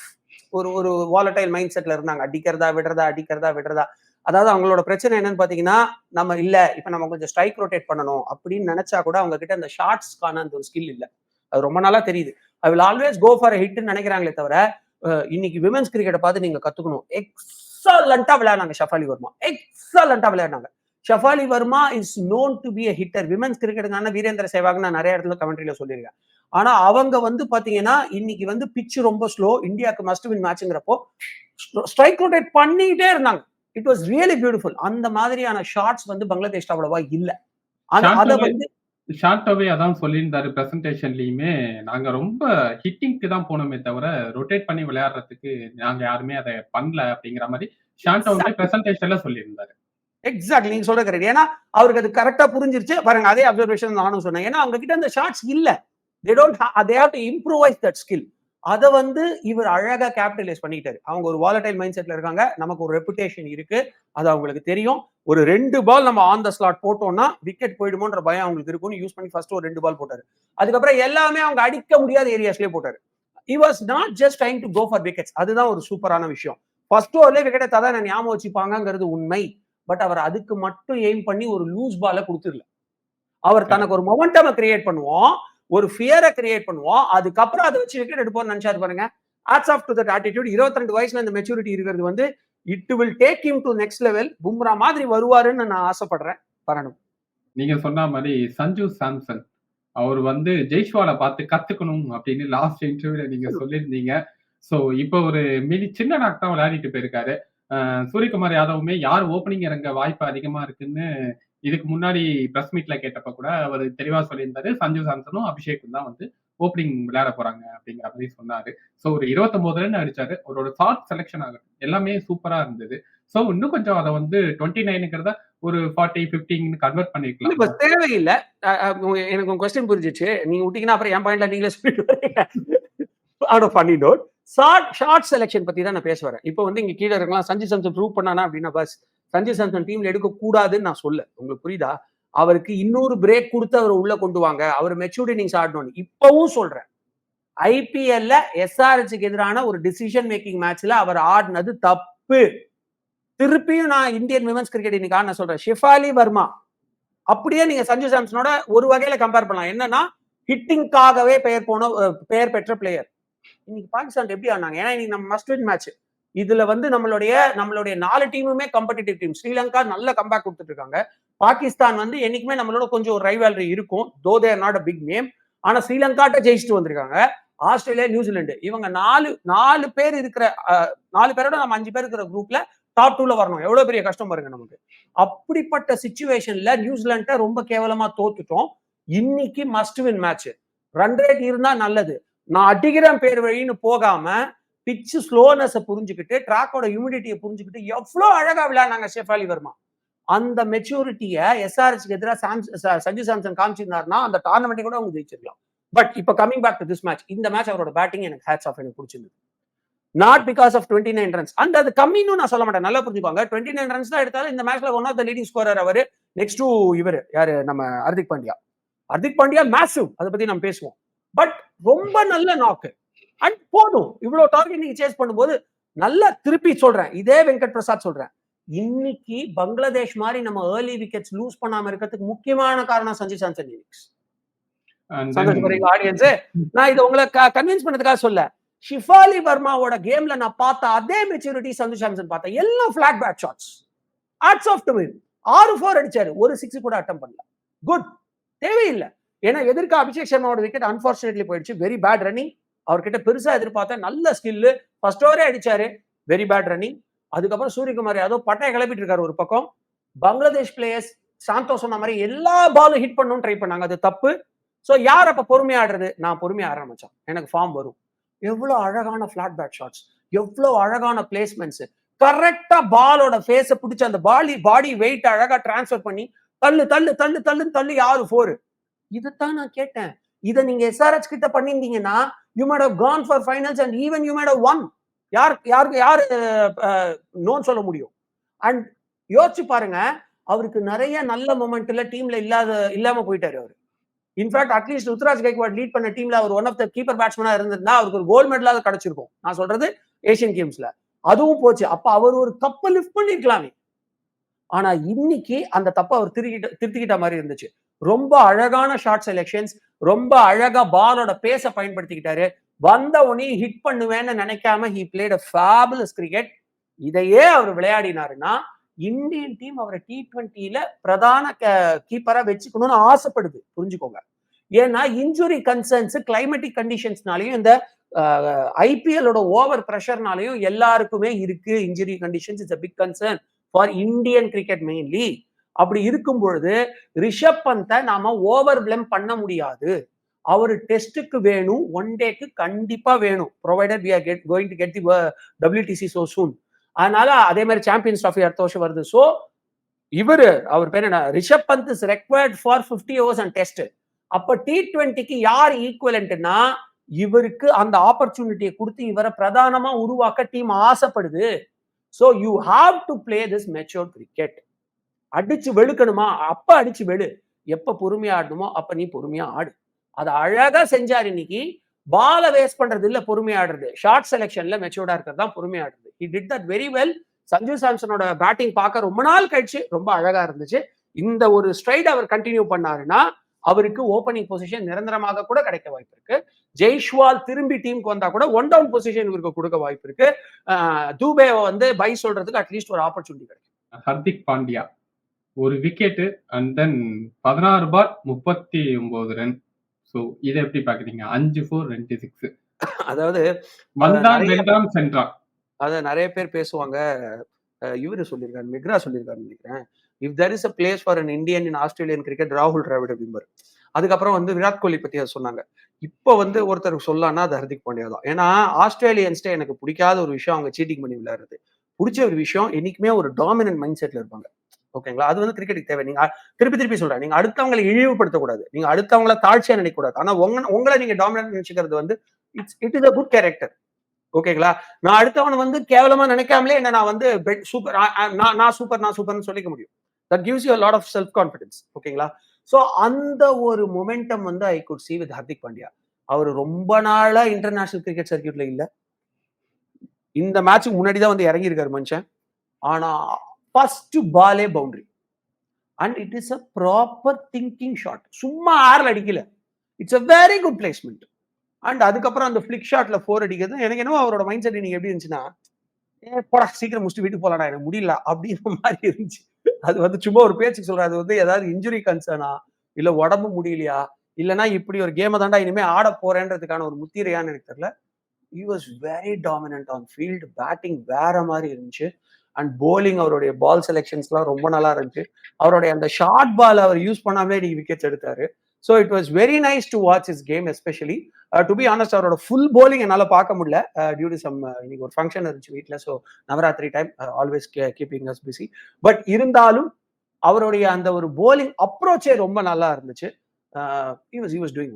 ஒரு ஒரு வாலட்டைல் மைண்ட் செட்ல இருந்தாங்க. அடிக்கிறதா விடுறதா அடிக்கிறதா விடுறதா. அதாவது அவங்களோட பிரச்சனை என்னன்னு பாத்தீங்கன்னா நம்ம இல்ல இப்ப நம்ம கொஞ்சம் ஸ்ட்ரைக் ரொட்டேட் பண்ணணும் அப்படின்னு நினைச்சா கூட அவங்க கிட்ட அந்த ஷார்ட்ஸ்க்கான அந்த ஒரு ஸ்கில் இல்லை. அது ரொம்ப நாளா தெரியுது. I will always go for ஹிட்னு நினைக்கிறாங்களே தவிர இன்னைக்கு விமென்ஸ் கிரிக்கெட்டை பார்த்து நீங்க கத்துக்கணும். எக்ஸலண்டா விளையாடுனாங்க ஷஃபாலி வர்மா. எக்ஸலண்டா விளையாடினாங்க. Shafali Verma is known to be a hitter women's கிரிக்கெட்டுக்கான Virender Sehwag நான் நிறைய இடத்துல கமெண்ட்ரியில சொல்லியிருக்கேன். ஆனா அவங்க வந்து பாத்தீங்கன்னா இன்னைக்கு வந்து பிச் ரொம்ப ஸ்லோ இந்தியாவுக்கு மஸ்ட் வின் மேட்ச்ங்கிறப்போ ஸ்ட்ரைக் ரொட்டேட் பண்ணிட்டே இருந்தாங்க. இட் வாஸ் ரியலி பியூட்டிஃபுல் அந்த மாதிரியான ஷாட்ஸ் வந்து பங்களாதேஷ் அவ்வளவா இல்ல. அது- வந்து ஷார்ட்டாவே அதான் சொல்லியிருந்தாரு பிரசன்டேஷன்லயுமே. நாங்க ரொம்ப ஹிட்டிங்க்கு தான் போனோமே தவிர ரொட்டேட் பண்ணி விளையாடுறதுக்கு நாங்க யாருமே அதை பண்ணல அப்படிங்கிற மாதிரி ஷார்ட்டாவே பிரசன்டேஷன்ல சொல்லியிருந்தாரு. எக்ஸாக்ட் நீங்க சொல்ற கரெக்ட் ஏன்னா அவருக்கு அது கரெக்டா புரிஞ்சிருச்சு. பாருங்க அதே அப்சர்வேஷன் நானும் சொன்னேன். ஏன்னா அவங்க கிட்ட அந்த ஷாட்ஸ் இல்ல. They don't they have to improvise that skill அதை வந்து இவர் அழகா கேபிட்டலைஸ் பண்ணிட்டாரு அவங்க ஒரு வாலடைல் மைண்ட் செட்ல இருக்காங்க. நமக்கு ஒரு ரெப்புடேஷன் இருக்கு. அது அவங்களுக்கு தெரியும். ஒரு ரெண்டு பால் நம்ம ஆன் த ஸ்லாட் போட்டோம்னா விக்கெட் போயிடுமோன்ற பயம் அவங்களுக்கு இருக்கும்னு யூஸ் பண்ணி ஃபர்ஸ்ட் ஒரு ரெண்டு பால் போட்டாரு. அதுக்கப்புறம் எல்லாமே அவங்க அடிக்க முடியாத ஏரியாஸ்லயே போட்டாரு. He was not just time to go for wickets அதுதான் ஒரு சூப்பரான விஷயம். ஃபர்ஸ்ட் ஓவர்லேயே விக்கெட்டை தான் நான் ஞாபகம் வச்சுப்பாங்கங்கிறது உண்மை. பட் அவர் அதுக்கு மட்டும் எய்ம் பண்ணி ஒரு லூஸ் பால கொடுத்துடல. அவர் தனக்கு ஒரு மொமெண்டம் கிரியேட் பண்ணுவோம் ஒரு ஃபியரை கிரியேட் பண்ணுவோம் அதுக்கப்புறம் அதை வச்சு விக்கெட் எடுப்போம்னு நினைச்சாரு பாருங்க. Hats off to that attitude இருபத்தி ரெண்டு வயசுல இந்த மெச்சூரிட்டி இருக்கிறது வந்து it will take him to next level Bumrah மாதிரி வருவாருன்னு நான் ஆசைப்படுறேன். பரணும். நீங்க சொன்ன மாதிரி சஞ்சு சாம்சன். அவர் வந்து ஜெய்ஷ்வால பார்த்து கத்துக்கணும் அப்படின்னு லாஸ்ட் இன்டர்வியூல நீங்க சொல்லியிருந்தீங்க. ஸோ இப்போ ஒரு மினி சின்ன நாக் தான் விளையாடிட்டு போயிருக்காரு. சூரியகுமார் யாதவுமே யார் ஓப்பனிங் இறங்க வாய்ப்பு அதிகமா இருக்குன்னு இதுக்கு முன்னாடி பிரஸ் மீட்ல கேட்டப்ப கூட அவர் தெளிவா சொல்லியிருந்தாரு. சஞ்சு சாம்சனும் அபிஷேக்கும் தான் வந்து ஓப்பனிங் விளையாட போறாங்க அப்படிங்கிற மாதிரி சொன்னாரு. சோ ஒரு 29 ரன் அடிச்சாரு அவரோட ஷார்ட் செலெக்ஷன் ஆகும் எல்லாமே சூப்பரா இருந்தது. சோ இன்னும் கொஞ்சம் அதை வந்து டுவெண்ட்டி நைனுங்கிறத ஒரு ஃபார்ட்டி ஃபிஃப்டின்னு கன்வெர்ட் இப்ப பண்ணிருக்கலாம் தேவையில்ல எனக்கு உங்க கொஸ்டின் புரிஞ்சிச்சு. நீங்க விட்டீங்கன்னா அப்புறம் என் பாயிண்ட்ல நீங்களே சொல்லிட்டு அவுட் ஆஃப் பண்ணி நோட் ஷார்ட் ஷார்ட் செலெக்ஷன் பத்தி தான் நான் பேச வரேன் இப்போ வந்து இங்க கீழே இருக்கலாம். சஞ்சு சாம்சன் ப்ரூவ் பண்ணானா அப்படின்னா பஸ் சஞ்சு சாம்சன் டீம்ல எடுக்க கூடாதுன்னு நான் சொல்ல உங்களுக்கு புரியுதா? அவருக்கு இன்னொரு பிரேக் கொடுத்து அவர் உள்ள கொண்டு வாங்க. அவர் மெச்சூர்ட் இன்னிங்ஸ் ஆடணும்னு இப்பவும் சொல்றேன். ஐபிஎல்ல எஸ்ஆர்ஹெச்சுக்கு எதிரான ஒரு டிசிஷன் மேக்கிங் மேட்ச்ல அவர் ஆடினது தப்பு. திருப்பியும் நான் இந்தியன் விமன்ஸ் கிரிக்கெட் இன்னைக்கு ஆடின சொல்றேன். ஷிஃபாலி வர்மா. அப்படியே நீங்க சஞ்சு சாம்சனோட ஒரு வகையில கம்பேர் பண்ணலாம். என்னன்னா ஹிட்டிங்காகவே பெயர் போன பெயர் பெற்ற பிளேயர் இன்னைக்கு பாகிஸ்தான் எப்படி ஆனாங்க ஏன்னா இன்னைக்கு நம்ம மஸ்ட் வின் மேட்ச் இதுல வந்து நம்மளுடைய நம்மளுடைய நாலு டீமுமே காம்படிட்டிவ் டீம் ஸ்ரீலங்கா நல்ல கம்பேக் கொடுத்துட்டு இருக்காங்க பாகிஸ்தான் வந்து என்னைக்குமே நம்மளோட கொஞ்சம் ஒரு ரைவாலரி இருக்கும். Though they're not a big name ஆனா ஸ்ரீலங்காட்ட ஜெயிச்சுட்டு வந்திருக்காங்க. ஆஸ்திரேலியா நியூசிலாண்டு இவங்க நாலு நாலு பேர் இருக்கிற அஹ், நாலு பேரோட நம்ம அஞ்சு பேர் இருக்கிற குரூப்ல டாப் டூல வரணும். எவ்வளவு பெரிய கஷ்டம் பாருங்க நமக்கு. அப்படிப்பட்ட சுச்சுவேஷன்ல நியூசிலாண்ட ரொம்ப கேவலமா தோத்துட்டோம். இன்னைக்கு must win match run rate இருந்தா நல்லது. நான் அடிக்கிறேன் பேர் வழின்னு போகாம பிச்சு ஸ்லோனஸை புரிஞ்சுக்கிட்டு ட்ராக்கோட ஹியூமிடிட்டியை புரிஞ்சுக்கிட்டு எவ்வளோ அழகா விளையாடினாங்க ஷெஃபாலி வர்மா. அந்த மெச்சூரிட்டியை எஸ்ஆர்ஹெச்க்கு எதிராக சாம்ஸ் சஞ்சு சாம்சன் காமிச்சிருந்தாருன்னா அந்த டோர்னமெண்ட்டை கூட அவங்க ஜெயிச்சிருக்கலாம். பட் இப்போ coming back to this match இந்த மேட்ச் அவரோட பேட்டிங் எனக்கு ஹேட்ஸ் ஆஃப் எனக்கு பிடிச்சிருந்தது. Not because of twenty nine runs and அது கம்மின்னு நான் சொல்ல மாட்டேன். நல்லா புரிஞ்சுக்கோங்க. டுவெண்ட்டி நைன் ரன்ஸ் தான் எடுத்தாலும் இந்த மேட்ச்ல one of the leading scorer our next to இவர். யாரு? நம்ம ஹர்திக் பாண்டியா. ஹர்திக் பாண்டியா மேசிவ் அதை பத்தி நம்ம பேசுவோம். பட் ரொம்ப நல்ல நாக்கு அண்ட் போதும். இவ்வளவு டார்கெட் நீங்க சேஸ் பண்ணும்போது நல்லா திருப்பி சொல்றேன். இதே வெங்கட் பிரசாத் சொல்றேன். இன்னைக்கு பங்களாதேஷ் மாதிரி நம்ம ஏர்லி விக்கெட்ஸ் லூஸ் பண்ணாம இருக்கிறதுக்கு முக்கியமான காரணம் சஞ்சு சாம்சன் இன்னிங்ஸ் ஆடியன்ஸ் நான் இதை உங்களை கன்வின்ஸ் பண்ணதுக்காக சொல்ல ஷிஃபாலி வர்மாவோட கேம்ல நான் பார்த்த அதே மெச்சூரிட்டி சந்து சாம்சன் பார்த்தேன் எல்லாம் flat bat shots odds of to ஆறு ஃபோர் அடிச்சாரு. ஒரு சிக்ஸ் கூட அட்டம் பண்ணல. குட் தேவையில்லை. ஏன்னா எதிர்க்க அபிஷேக் சர்மாவோட விக்கெட் அன்பார்ச்சுனேட்லி போயிடுச்சு. வெரி பேட் ரன்னிங் அவர்கிட்ட பெருசா எதிர்பார்த்தேன். நல்ல ஸ்கில்லு ஃபர்ஸ்ட் ஓவரே அடிச்சாரு. வெரி பேட் ரன்னிங் அதுக்கப்புறம் சூரியகுமார் யாதவ் பட்டையை கிளப்பிட்டு இருக்காரு ஒரு பக்கம். பங்களாதேஷ் பிளேயர்ஸ் சாந்தோ சொன்ன மாதிரி எல்லா பாலும் ஹிட் பண்ணணும்னு ட்ரை பண்ணாங்க. அது தப்பு. ஸோ யார் அப்போ பொறுமையா ஆடுறது? நான் பொறுமையா ஆடுறேன் எனக்கு ஃபார்ம் வரும். எவ்வளோ அழகான ஃபிளாட் பேட் ஷாட்ஸ் எவ்வளோ அழகான பிளேஸ்மெண்ட்ஸ் கரெக்டா பாலோட ஃபேஸை பிடிச்சி அந்த பாலி பாடி வெயிட் அழகா டிரான்ஸ்ஃபர் பண்ணி தள்ளு தள்ளு தள்ளு தள்ளுன்னு தள்ளு யாரு? ஃபோரு இதைத்தான் நான் கேட்டேன். இதை நீங்க எஸ்ஆர்ஹெச் கிட்ட பண்ணியிருந்தீங்கன்னா you might have gone for finals and even you might have won யார் யாருக்கு யார் நோன் சொல்ல முடியும். அண்ட் யோசிச்சு பாருங்க அவருக்கு நிறைய நல்ல மொமெண்ட்ல டீம்ல இல்லாத இல்லாம போயிட்டாரு அவர். In fact at least Ruturaj Gaikwad lead பண்ண டீம்ல அவர் ஒன் ஆஃப் த கீப்பர் பேட்ஸ்மேனா இருந்திருந்தா அவருக்கு ஒரு கோல்டு மெடலாவது கிடைச்சிருக்கும். நான் சொல்றது ஏசியன் கேம்ஸ்ல அதுவும் போச்சு. அப்ப அவர் ஒரு தப்பை லிஃப்ட் பண்ணிருக்கலாமே. ஆனா இன்னைக்கு அந்த தப்பை அவர் திருக்கிட்ட திருத்திக்கிட்ட மாதிரி இருந்துச்சு. ரொம்ப அழகான ஷார்ட் செலெக்ஷன்ஸ் ரொம்ப அழகா பாலோட பேச பயன்படுத்திக்கிட்டாரு. வந்த உடனே ஹிட் பண்ணுவேன்னு நினைக்காம he played a fabulous cricket இதையே அவர் விளையாடினாருன்னா இந்தியன் டீம் அவரை டி ட்வெண்ட்டியில பிரதான கீப்பரா வச்சுக்கணும்னு ஆசைப்படுது. புரிஞ்சுக்கோங்க. ஏன்னா இன்ஜுரி கன்சர்ன்ஸ் கிளைமேட்டிக் கண்டிஷன்ஸ்னாலையும் இந்த ஐபிஎலோட ஓவர் ப்ரெஷர்னாலையும் எல்லாருக்குமே இருக்கு. Injury conditions it's a big concern for Indian cricket mainly அப்படி இருக்கும் பொழுது ரிஷப் பந்தை நாம ஓவர் பிளம் பண்ண முடியாது. அவர் டெஸ்ட்டுக்கு வேணும் ஒன் டேக்கு கண்டிப்பா வேணும். Provided we are get going to get the WTC so soon அதனால அதே மாதிரி சாம்பியன்ஸ் ட்ராஃபி அடுத்த வருஷம் வருது. ஸோ இவர் அவர் பேர் என்ன? Rishabh Pant is required for fifty overs and test அப்போ டி டுவெண்ட்டிக்கு யார் ஈக்குவலண்ட்னா இவருக்கு அந்த ஆப்பர்ச்சுனிட்டியை கொடுத்து இவரை பிரதானமா உருவாக்க team ஆசைப்படுது. So you have to play this mature cricket அடிச்சு வெளுக்கணுமா? அப்ப அடிச்சு வெளு. எப்ப பொறுமையா ஆடணுமோ அப்ப நீ பொறுமையா ஆடு. அதை அழகா செஞ்சார் இன்னைக்கு. பாலை வேஸ்ட் பண்றது இல்ல பொறுமையா ஆடுறது. ஷார்ட் செலெக்ஷன்ல மெச்சூர்டா இருக்கிறது தான் பொறுமையா ஆடுறது. He did that very well Sanju சாம்சனோட batting பார்க்க ரொம்ப நாள் கழிச்சு ரொம்ப அழகா இருந்துச்சு. இந்த ஒரு ஸ்ட்ரைட் அவர் கண்டினியூ பண்ணாருன்னா அவருக்கு ஓப்பனிங் பொசிஷன் நிரந்தரமாக கூட கிடைக்க வாய்ப்பு இருக்கு. ஜெய்ஷ்வால் திரும்பி டீமுக்கு வந்தா கூட ஒன் டவுன் பொசிஷன் இவருக்கு கொடுக்க வாய்ப்பு இருக்கு. தூபேவை வந்து பை சொல்றதுக்கு அட்லீஸ்ட் ஒரு ஆப்பர்ச்சுனிட்டி கிடைக்கும். ஹர்திக் பாண்டியா. ஒரு விக்கெட்டு அண்ட் தென் பதினாறு பால் முப்பத்தி ஒன்பது ரன் ஸோ இத எப்படி பார்க்குறீங்க? 5 4 2 6 அதாவது வந்தான், வென்றான், சென்றான். அத நெறைய பேர் பேசுவாங்க. இவரு சொல்லியிருக்காரு. மெக்ரா சொல்லியிருக்காருன்னு நெனைக்கிறேன். If there is a place for an Indian in Australian cricket ராகுல் டிராவிட் அப்படிம்பாரு. அதுக்கப்புறம் வந்து விராட் கோலி பத்தி அத சொன்னாங்க. இப்ப வந்து ஒருத்தர் சொல்லலாம்னா அது ஹர்திக் பாண்டியா தான். ஏன்னா ஆஸ்திரேலியன்ஸ்ட்ட எனக்கு புடிக்காத ஒரு விஷயம் அவங்க சீட்டிங் பண்ணி விளையாடுறது. புடிச்ச ஒரு விஷயம் என்னைக்குமே ஒரு டாமினன்ட் மைண்ட் செட்ல இருப்பாங்க. ஓகேங்களா? அது வந்து கிரிக்கெட்டுக்கு தேவை. நீங்க திருப்பி திருப்பி சொல்றேன். நீங்க அடுத்தவங்களை இழிவுபடுத்தக்கூடாது. நீங்க அடுத்தவங்கள தாழ்ச்சியா நினைக்கக்கூடாது. ஆனா உங்க உங்கள நீங்க டாமினன்ட் நினைச்சுக்கிறது வந்து it's it is a good character. ஓகேங்களா? நான் அடுத்தவனை வந்து கேவலமா நினைக்காமலே என்ன நான் வந்து பெட் சூப்பர் நான் நான் சூப்பர் நான் சூப்பர்னு சொல்லிக்க முடியும். That gives you lot of self confidence. ஓகேங்களா? சோ அந்த ஒரு மொமெண்டம் வந்து I could see with Hardik Pandya. அவர் ரொம்ப நாளா இன்டர்நேஷனல் கிரிக்கெட் சர்க்யூட்ல இல்ல. இந்த மேட்ச்சுக்கு முன்னாடி தான் வந்து இறங்கியிருக்காரு மனுஷன். ஆனா ஃபர்ஸ்ட் பாலே boundary. And it is a proper thinking shot. சும்மா ஆறில் அடிக்கல. It's a very good placement and அதுக்கப்புறம் அந்த ஃபிளிக் ஷாட்ல ஃபோர் அடிக்கிறது எனக்கு என்னவோ அவரோட மைண்ட் செட் நீங்க எப்படி இருந்துச்சுன்னா, "ஏ போடா சீக்கிரம் முடிச்சுட்டு வீட்டுக்கு போலாம்டா. எனக்கு முடியல." அப்படின்ற மாதிரி இருந்துச்சு. அது வந்து சும்மா ஒரு பேச்சுக்கு சொல்றேன். அது வந்து ஏதாவது இன்ஜுரி கன்சர்னா? இல்ல உடம்பு முடியலையா? இல்லன்னா இப்படி ஒரு கேமை தாண்டா இனிமே ஆட போறேன்றதுக்கான ஒரு முத்திரையான்னு எனக்கு தெரியல. He was very dominant on field batting வேற மாதிரி இருந்துச்சு. அண்ட் போலிங் அவருடைய பால் செலக்ஷன்ஸ்லாம் ரொம்ப நல்லா இருந்துச்சு. அவருடைய அந்த ஷார்ட் பால் அவர் யூஸ் பண்ணாமலே இன்னைக்கு விக்கெட்ஸ் எடுத்தாரு. So it was very nice to watch is game especially. To be honest அவரோட ஃபுல் பவுலிங் என்னால் பார்க்க முடியல. டியூ டு சம் இன்னைக்கு ஒரு ஃபங்க்ஷன் இருந்துச்சு வீட்டில் ஸோ நவராத்திரி டைம் ஆல்வேஸ் கீ கீப்பிங் அஸ் பிஸி. பட் இருந்தாலும் அவருடைய அந்த ஒரு பவுலிங் அப்ரோச்சே ரொம்ப நல்லா இருந்துச்சு. டூயிங்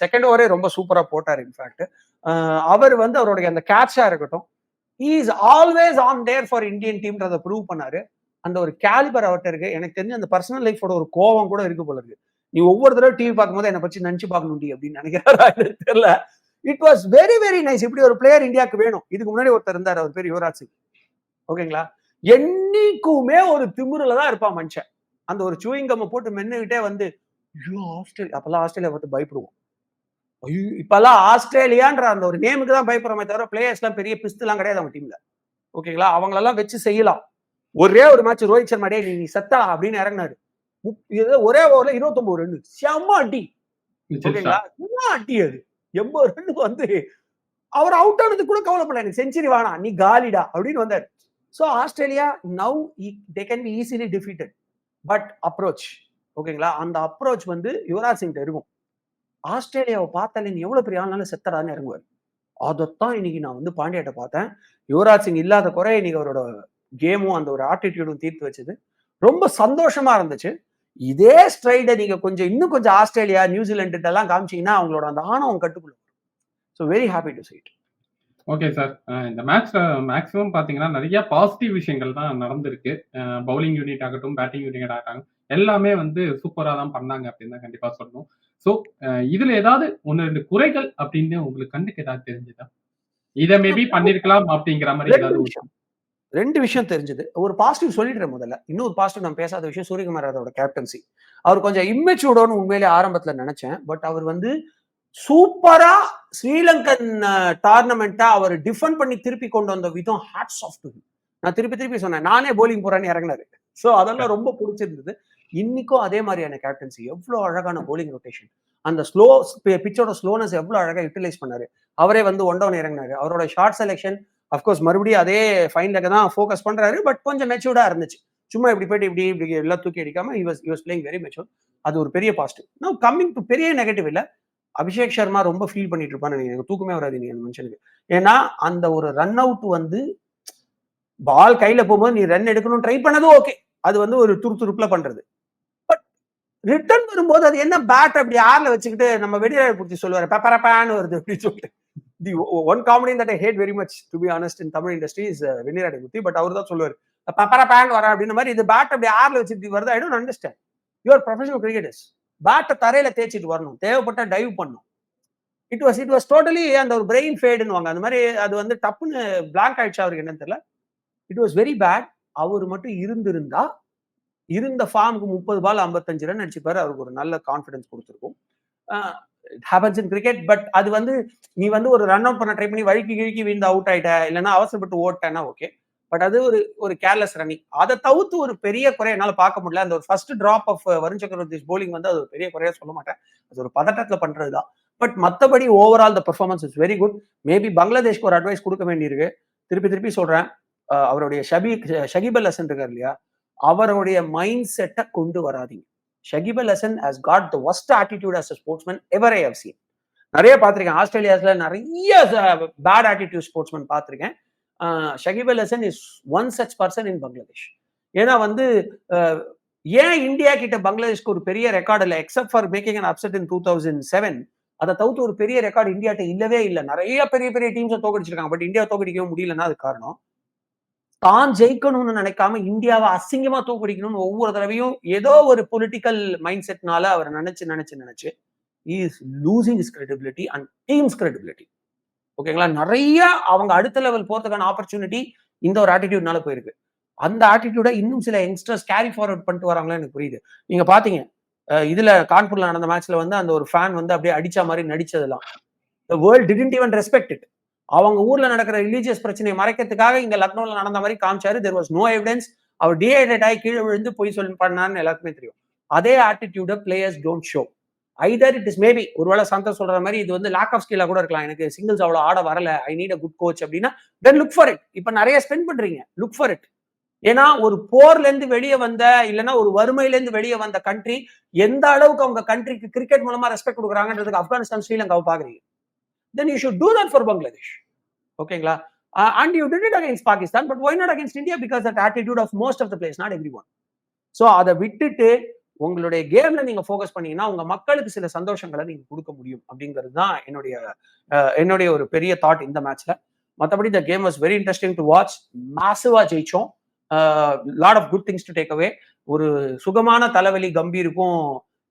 செகண்ட் ஓவரே ரொம்ப சூப்பராக போட்டார் இன்ஃபேக்ட் அவர் வந்து அவருடைய அந்த கேட்சாக இருக்கட்டும். Is always on there for Indian டீம்ன்றத prove பண்ணாரு. அந்த ஒரு கேலிபர் அவர்கிட்ட இருக்கு. எனக்கு தெரிஞ்சு அந்த பர்சனல் லைஃபோட ஒரு கோவம் கூட இருக்கு போல இருக்கு. நீ ஒவ்வொரு தடவை டிவி பார்க்கும்போது என்ன பத்தி நினைச்சு பார்க்கணும்டி அப்படின்னு நினைக்கிறாரா எனக்கு தெரியல. It was very very nice. இப்படி ஒரு பிளேயர் இந்தியாவுக்கு வேணும். இதுக்கு முன்னாடி ஒருத்தர் இருந்தாரு. அவர் பேர் யுவராஜ் சிங். ஓகேங்களா? என்னைக்குமே ஒரு திமிருல தான் இருப்பான் மனுஷன். அந்த ஒரு சூயிங் கம்ம போட்டு மென்னுகிட்டே வந்து, ஐயோ! ஆஸ்திரேலியா அப்பெல்லாம் ஆஸ்திரேலியா பார்த்து பயப்படுவோம். இப்பல்லாம் ஆஸ்திரேலியான்ற அந்த ஒரு நேமுக்கு தான் பயப்படுறோமே தவிர பிளேயர்ஸ்லாம் பெரிய பிஸ்துலாம் கிடையாது அவங்க டீம்ல. ஓகேங்களா? அவங்களெல்லாம் வச்சு செய்யலாம். ஒரே ஒரு மேட்ச் ரோஹித் சர்மா நீ செத்தா அப்படின்னு இறங்குனாரு. ஒரே ஓவர்ல 29 ரன். செம்ம அடி. ஓகேங்களா? என்ன அடி அது. 80 ரன்னுக்கு வந்து அவர் அவுட் ஆனதுக்கு கூட கவலைப்படல. எனக்கு செஞ்சுரி வேணாம். நீ காலிடா அப்படின்னு வந்தாரு. So Australia now they can be easily defeated. But approach ஓகேங்களா? அந்த அப்ரோச் வந்து யுவராஜ் சிங்கிட்ட இருக்கும். ஆஸ்திரேலியாவ பார்த்தாலே நீ எவ்வளவு பெரிய ஆள்னாலும் செத்தடான்னு இறங்குவார் அதத்தான் இன்னைக்கு நான் வந்து பாண்டியாட்ட பார்த்தேன். யுவராஜ் சிங் இல்லாத குறை இன்னைக்கு அவரோட கேமும் அந்த ஒரு ஆட்டிடியூடும் தீர்த்து வச்சது. ரொம்ப சந்தோஷமா இருந்துச்சு. இதே ஸ்ட்ரைடை நீங்க கொஞ்சம் இன்னும் கொஞ்சம் ஆஸ்திரேலியா, நியூசிலாண்டு எல்லாம் காமிச்சீங்கன்னா அவங்களோட அந்த ஆணவம் கட்டுக்குள்ள so so very happy to side okay sir. இந்த மேட்ச்ல மேக்ஸிமம் பாத்தீங்கன்னா நிறைய பாசிட்டிவ் விஷயங்கள் தான் நடந்திருக்கு. பவுலிங் யூனிட் ஆகட்டும், பேட்டிங் யூனிட் ஆகட்டும் எல்லாமே வந்து சூப்பரா தான் பண்ணாங்க அப்படின்னு தான் கண்டிப்பா சொல்லணும். ஸோ இதுல ஏதாவது 1, 2 குறைகள் அப்படின்னு உங்களுக்கு கண்ணுக்கு ஏதாவது தெரிஞ்சதா? இத மேபி பண்ணியிருக்கலாம் அப்படிங்கிற 2 ஏதாவது விஷயம். 2 விஷயம் தெரிஞ்சது. ஒரு பாசிட்டிவ் சொல்லிடுறேன் முதல்ல. இன்னொரு பாசிட்டிவ் நான் பேசாத விஷயம் சூரியகுமார் யாதவோட கேப்டன்சி. அவர் கொஞ்சம் இம்மெச்சூர்டோன்னு உண்மையிலேயே ஆரம்பத்துல நெனச்சேன். பட் அவர் வந்து சூப்பரா ஸ்ரீலங்கன் டோர்னமெண்ட்ட அவர் டிஃபெண்ட் பண்ணி திருப்பி கொண்டு வந்த விதம் ஹேட்ஸ் ஆஃப் டு. நான் திருப்பி திருப்பி சொன்னேன். நானே பவுலிங் போறேன்னு இறங்குனாரு. சோ அதெல்லாம் ரொம்ப புடிச்சிருந்தது. இன்னைக்கும் அதே மாதிரியான கேப்டன்சி. எவ்வளோ அழகான போலிங் ரொட்டேஷன். அந்த ஸ்லோ பிச்சோட ஸ்லோனஸ் எவ்வளோ அழகாக யுட்டிலைஸ் பண்ணாரு. அவரே வந்து ஒன் டவுன் இறங்கினாரு அவரோட ஷார்ட் செலக்ஷன் அஃப்கோர்ஸ் மறுபடியும் அதே ஃபைன் லெக்க தான் ஃபோக்கஸ் பண்ணுறாரு பட் கொஞ்சம் மெச்சூர்டாக இருந்துச்சு. சும்மா இப்படி போயிட்டு இப்படி இப்படி எல்லாம் தூக்கி அடிக்காம he was playing very mature. அது ஒரு பெரிய பாசிட்டிவ். நான் கம்மிங் டு பெரிய நெகட்டிவ் இல்லை அபிஷேக் சர்மா ரொம்ப ஃபீல் பண்ணிட்டு இருப்பான்னு எனக்கு தூக்கமே வராது நீங்க மனுஷனுக்கு. ஏன்னா அந்த ஒரு ரன் அவுட் வந்து பால் கையில போகும்போது நீ ரன் எடுக்கணும் ட்ரை பண்ணதும் ஓகே. அது வந்து ஒரு துருப்புல பண்றது. ரிட்டர்ன் வரும்போது அது என்ன பேட் அப்படி ஆர்ல வச்சுக்கிட்டு நம்ம வெடிராய் பூர்த்தி சொல்லுவாரு. பெப்பரப்பான்னு வருது அப்படின்னு சொல்லிட்டு. The one comedy that I hate very much to be honest in Tamil industry is Vennira Aadai Moorthy. But அவர் தான் சொல்லுவாரு. பெப்பரப்பான்னு வரேன் அப்படின்ற மாதிரி இது பேட் அப்படி ஆர்ல வச்சுட்டு வருது. I don't understand. You professional cricketers. பேட்டை தரையில தேய்ச்சிட்டு வரணும். தேவைப்பட்டா டைவ் பண்ணணும். It was it was totally அந்த ஒரு பிரெயின் ஃபேடுன்னுவாங்க. அந்த மாதிரி அது வந்து டப்புன்னு பிளாங்க் ஆயிடுச்சு அவருக்கு என்னன்னு தெரியல. It was very bad. அவர் மட்டும் இருந்திருந்தா இருந்த ஃபார்முக்கு 30 பால் 55 ரன் அடிச்சுப்பாரு. அவருக்கு ஒரு நல்ல கான்ஃபிடன்ஸ் கொடுத்துருக்கும் ஹேப்பன்ஸ் இன் கிரிக்கெட். பட் அது வந்து நீ வந்து ஒரு ரன் அவுட் பண்ண ட்ரை பண்ணி வழுக்கி கிழக்கி விழுந்து அவுட் ஆயிட்ட. இல்லைன்னா அவசரப்பட்டு ஓட்டேன்னா ஓகே. பட் அது ஒரு ஒரு கேர்லெஸ் ரன்னிங் அதை தவிர்த்து ஒரு பெரிய குறை என்னால் பார்க்க முடியல அந்த ஒரு ஃபர்ஸ்ட் ட்ராப் ஆஃப் வருண் சக்கரவர்த்தி போலிங் வந்து அது ஒரு பெரிய குறையா சொல்ல மாட்டேன் அது ஒரு பதட்டத்தில் பண்றது தான் பட் மற்றபடி overall the performance is very good maybe பங்களாதேஷ்க்கு ஒரு அட்வைஸ் கொடுக்க வேண்டியிருக்கு திருப்பி திருப்பி சொல்றேன் அவருடைய ஷபி ஷகிபல் அல் ஹசன் இருக்கார் இல்லையா அவருடைய மைண்ட் செட்டை கொண்டு வராதீங்க. Shakib Al Hasan has got the worst attitude as a sportsman ever I have seen நிறைய பார்த்துருக்கேன். ஆஸ்திரேலியாஸ்ல நிறைய பேட் ஆட்டிடியூட் ஸ்போர்ட்ஸ்மேன் பார்த்திருக்கேன். Shakib Al Hasan is one such person in Bangladesh ஏன்னா வந்து ஏன் இந்தியா கிட்ட பங்களாதேஷ்க்கு ஒரு பெரிய ரெக்கார்டு இல்லை except for making an upset in two thousand seven அதை தவிர்த்து ஒரு பெரிய ரெக்கார்டு இந்தியாட்ட இல்லவே இல்லை. நிறைய பெரிய பெரிய டீம்ஸை தோக்கடிச்சிருக்காங்க. பட் இந்தியா தோக்கடிக்கவும் முடியலன்னா அது காரணம். தான் ஜெயிக்கணும்னு நினைக்காம இந்தியாவை அசிங்கமா தூக்குடிக்கணும்னு ஒவ்வொரு தடவையும் ஏதோ ஒரு பொலிட்டிக்கல் மைண்ட் செட்னால அவர் நினைச்சு நினைச்சு நினைச்சு is losing is credibility and team's credibility ஓகேங்களா நிறைய அவங்க அடுத்த லெவல் போறதுக்கான ஆப்பர்ச்சுனிட்டி இந்த ஒரு ஆட்டிடியூட்னால போயிருக்கு. அந்த ஆட்டிடியூட இன்னும் சில யங்ஸ்டர்ஸ் கேரி ஃபார்வர்ட் பண்ணிட்டு வராங்களா எனக்கு புரியுது. நீங்க பாத்தீங்க இதுல கான்பூர்ல நடந்த மேட்ச்ல வந்து அந்த ஒரு ஃபேன் வந்து அப்படியே அடிச்ச மாதிரி நடிச்சதெல்லாம். World world didn't respect respect அவங்க ஊர்ல நடக்கிற ரிலீஜியஸ் பிரச்சனையை மறைக்கிறதுக்காக இங்க லக்னோல நடந்த மாதிரி காமிச்சாரு. தெர் வாஸ் நோ எவிடன்ஸ் அவர் டிஹைட்ரேட் ஆகி கீழே விழுந்து போய் சொல்லி பண்ணான்னு எல்லாருக்குமே தெரியும். அதே ஆட்டிடியூட players don't show either it is maybe ஒருவேளை சந்தோஷ் சொல்ற மாதிரி இது வந்து லேக் ஆஃப் ஸ்கில்லா கூட இருக்கலாம். எனக்கு சிங்கிள்ஸ் அவ்வளவு ஆட வரல. I need a good coach அப்படின்னா தென் லுக் ஃபார் இட் இப்ப நிறைய ஸ்பெண்ட் பண்றீங்க. லுக் ஃபார் இட் ஏன்னா ஒரு போர்ல இருந்து வெளியே வந்த இல்லைன்னா ஒரு வறுமையில இருந்து வெளியே வந்த கண்ட்ரி எந்த அளவுக்கு அவங்க கண்ட்ரிக்கு கிரிக்கெட் மூலமா ரெஸ்பெக்ட் கொடுக்குறாங்கன்றதுக்கு ஆப்கானிஸ்தான் ஸ்ரீலங்காவை பாக்குறீங்க then you should do that for Bangladesh ஓகேங்களா? And you did it against Pakistan but why not against India because that attitude of most of the players not every one so அதை விட்டுட்டு உங்களுடைய கேம்ல நீங்க focus பண்ணீங்கன்னா உங்க மக்களுக்கு சில சந்தோஷங்களை நீங்க கொடுக்க முடியும் அப்படிங்கிறது தான் என்னுடைய என்னுடைய ஒரு பெரிய தாட் இந்த மேட்ச்ல மற்றபடி இந்த game was very interesting to watch மேசிவா ஜெயிச்சோம். Lot of good things to take away ஒரு சுகமான தலைவலி கம்பீருக்கும்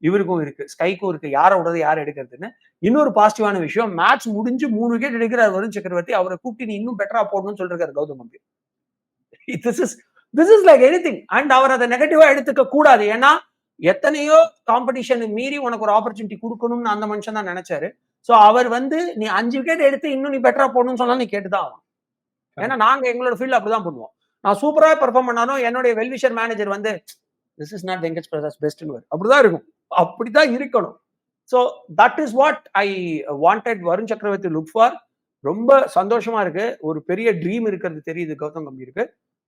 இவருக்கும் இருக்கு. ஸ்கைக்கும் இருக்கு. யாரை விடுறது யார் எடுக்கிறதுன்னு. இன்னொரு பாசிட்டிவான விஷயம் மேட்ச் முடிஞ்சு மூணு விக்கெட் எடுக்கிறார் வருண் சக்கரவர்த்தி. அவரை கூப்பிட்டு நீ இன்னும் பெட்டரா போடணும்னு சொல்றாரு Gautam Gambhir. This is this is like anything and அவர் அதை நெகட்டிவா எடுத்துக்க கூடாது. ஏன்னா எத்தனையோ காம்படிஷன் மீறி உனக்கு ஒரு ஆப்பர்ச்சுனிட்டி கொடுக்கணும்னு அந்த மனுஷன் தான் நினைச்சாரு. சோ அவர் வந்து நீ அஞ்சு விக்கெட் எடுத்து இன்னும் நீ பெட்டரா போடணும்னு சொன்னா நீ கேட்டுதான் ஆகும் ஏன்னா நாங்க எங்களோட ஃபீல்ட் அப்படிதான் பண்ணுவோம். நான் சூப்பரா பெர்ஃபார்ம் பண்ணாலும் என்னுடைய வெல்விஷர் மேனேஜர் வந்து this is not Venkat Prasad best அப்படிதான் இருக்கும். அப்படிதான் இருக்கணும். So that is what I wanted Varun Chakravarthy look for ரொம்ப சந்தோஷமா இருக்கு. ஒரு பெரிய ட்ரீம் இருக்கிறது தெரியுது Gautham கம்பீருக்கு.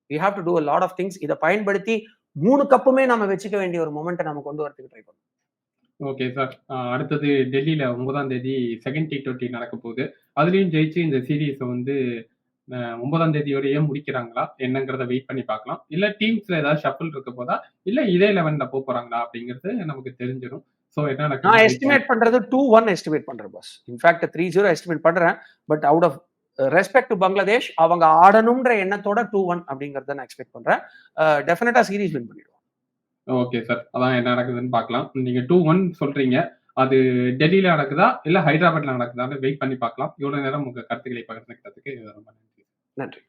We have to do a lot of things இதை பயன்படுத்தி மூணு கப்புமே நம்ம வச்சுக்க வேண்டிய ஒரு மொமெண்ட்டை நம்ம கொண்டு வரதுக்கு ட்ரை பண்ணுவோம் ஓகே சார் அடுத்தது டெல்லியில ஒன்பதாம் தேதி செகண்ட் டி டுவெண்ட்டி நடக்க போகுது. அதுலயும் ஜெயிச்சு இந்த சீரீஸை வந்து ஒன்பதாம் தேதியோடயே முடிக்கிறாங்களா? என்னங்கிறத வெயிட் பண்ணி பார்க்கலாம். இல்ல டீம்ஸ்ல ஏதாவது ஷஃபிள் இருக்க போதா? இல்ல இதே லெவன்ல போக போறாங்களா அப்படிங்கிறது நமக்கு தெரிஞ்சிடும். ஸோ என்ன நான் எஸ்டிமேட் பண்றது டூ ஒன் எஸ்டிமேட் பண்றேன் boss in fact three zero estimate பண்றேன். But out of respect to Bangladesh அவங்க ஆடணும்ன்ற எண்ணத்தோட டூ ஒன் அப்படிங்கறத நான் எக்ஸ்பெக்ட் பண்றேன். டெஃபினட்டா சீரீஸ் வின் பண்ணிடுவோம். ஓகே சார் அதான் என்ன நடக்குதுன்னு பார்க்கலாம். நீங்க டூ ஒன் சொல்றீங்க. அது டெல்லியில நடக்குதா? இல்ல ஹைதராபாத்ல நடக்குதான்னு வெயிட் பண்ணி பார்க்கலாம். இவ்வளவு நேரம் உங்க கருத்துக்களை பகிர்ந்துக்கிறதுக்கு ரொம்ப நன்றி. நன்றி